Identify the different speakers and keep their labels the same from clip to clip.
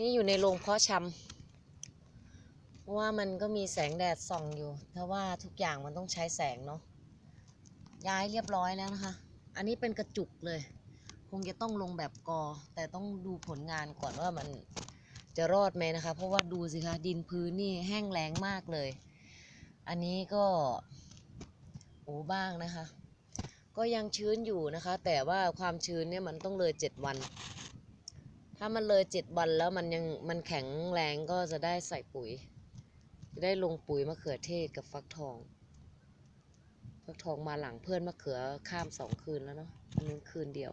Speaker 1: นี่อยู่ในโรงเพาะชำเพราะว่ามันก็มีแสงแดดส่องอยู่เพราะว่าทุกอย่างมันต้องใช้แสงเนาะย้ายเรียบร้อยแล้วนะคะ อันนี้เป็นกระจุกเลย คงจะต้องลงแบบกอ แต่ต้องดูผลงานก่อนว่ามันจะรอดไหมนะคะ เพราะว่าดูสิคะดินพื้นนี่แห้งแล้งมากเลย อันนี้ก็โอ้บ้างนะคะ ก็ยังชื้นอยู่นะคะ แต่ว่าความชื้นเนี่ยมันต้องเลยเจ็ดวัน ถ้ามันเลยเจ็ดวันแล้วมันยังมันแข็งแรงก็จะได้ใส่ปุ๋ย จะได้ลงปุ๋ยมะเขือเทศกับฟักทอง ฟักทองมาหลังเพื่อนมะเขือข้ามสองคืนแล้วเนาะอันนี้คืนเดียว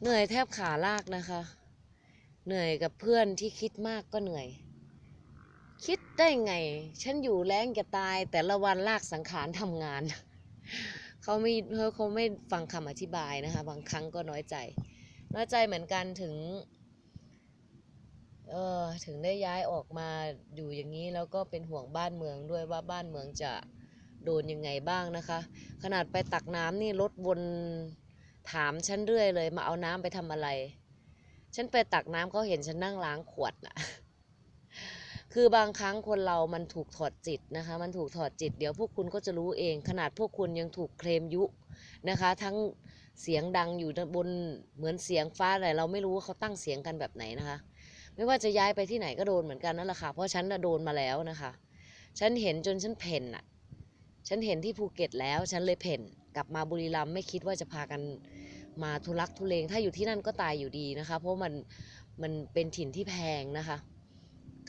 Speaker 1: เหนื่อยแทบขาลากนะคะ เหนื่อยกับเพื่อนที่คิดมากก็เหนื่อย คิดได้ไง ฉันอยู่แรงจะตายแต่ละวันลากสังขารทำงาน เขาไม่เขาเขาไม่ฟังคำอธิบายนะคะ บางครั้งก็น้อยใจ น้อยใจเหมือนกันถึง เออถึงได้ย้ายออกมาอยู่อย่างนี้แล้วก็เป็นห่วงบ้านเมืองด้วยว่าบ้านเมืองจะโดนยังไงบ้างนะคะ ขนาดไปตักน้ำนี่รถวนถามฉันเรื่อยเลย มาเอาน้ำไปทำอะไร ฉันไปตักน้ำเขาเห็นฉันนั่งล้างขวดน่ะ คือบางครั้งคนเรามันถูกถอดจิตนะคะ มันถูกถอดจิต เดี๋ยวพวกคุณก็จะรู้เอง ขนาดพวกคุณยังถูกเคลมยุนะคะ ทั้งเสียงดังอยู่บนเหมือนเสียงฟ้าอะไรเราไม่รู้ว่าเขาตั้งเสียงกันแบบไหนนะคะ ไม่ว่าจะย้ายไปที่ไหนก็โดนเหมือนกันนั่นแหละค่ะเพราะฉันโดนมาแล้วนะคะ ฉันเห็นจนฉันเพ่นอะ ฉันเห็นที่ภูเก็ตแล้ว ฉันเลยเพ่นกลับมาบุรีรัมย์ไม่คิดว่าจะพากันมาทุลักทุเลงถ้าอยู่ที่นั่นก็ตายอยู่ดีนะคะ เพราะมันมันเป็นถิ่นที่แพงนะคะ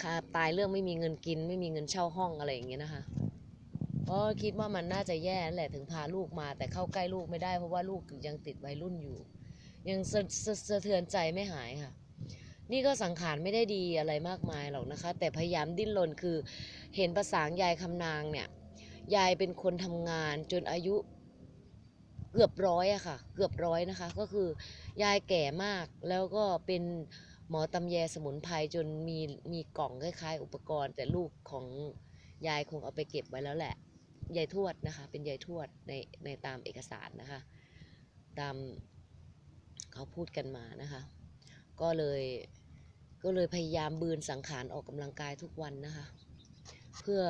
Speaker 1: ค่าตายเรื่องไม่มีเงินกิน ไม่มีเงินเช่าห้องอะไรอย่างเงี้ยนะคะเพราะคิดว่ามันน่าจะแย่นั่นแหละถึงพาลูกมา แต่เข้าใกล้ลูกไม่ได้เพราะว่าลูกยังติดวัยรุ่นอยู่ ยังสะสะสะเทือนใจไม่หายค่ะ นี่ก็สังขารไม่ได้ดีอะไรมากมายหรอกนะคะ แต่พยายามดิ้นรนคือ เห็นภาษายายคำนางเนี่ยยายเป็นคนทำงานจนอายุเกือบร้อยอะค่ะ เกือบร้อยนะคะ ก็คือยายแก่มากแล้วก็เป็น หมอตำแยสมุนไพรจนมีมีกล่องคล้ายๆ อุปกรณ์ แต่ลูกของยายคงเอาไปเก็บไว้แล้วแหละยายทวดนะคะ เป็นยายทวดในในตามเอกสารนะคะ ตามเขาพูดกันมานะคะ ก็เลยก็เลยพยายามบืนสังขารออกกำลังกายทุกวันนะคะ เพื่อ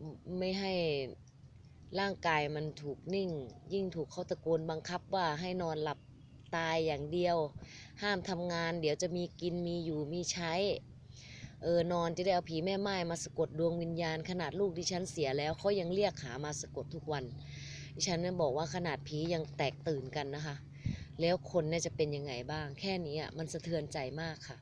Speaker 1: ไม่ไม่ให้ร่างกายมันถูกนิ่ง ยิ่งถูกเขาตะโกนบังคับว่าให้นอนหลับ ตายอย่างเดียว ห้ามทำงาน เดี๋ยวจะมีกินมีอยู่มีใช้ เออนอนจะได้เอาผีแม่ไม้มาสะกดดวงวิญญาณ ขนาดลูกดิฉันเสียแล้วเขายังเรียกหามาสะกดทุกวัน ดิฉันนั้นบอกว่าขนาดผียังแตกตื่นกันนะคะ แล้วคนเนี่ยจะเป็นยังไงบ้าง แค่นี้อะมันสะเทือนใจมากค่ะ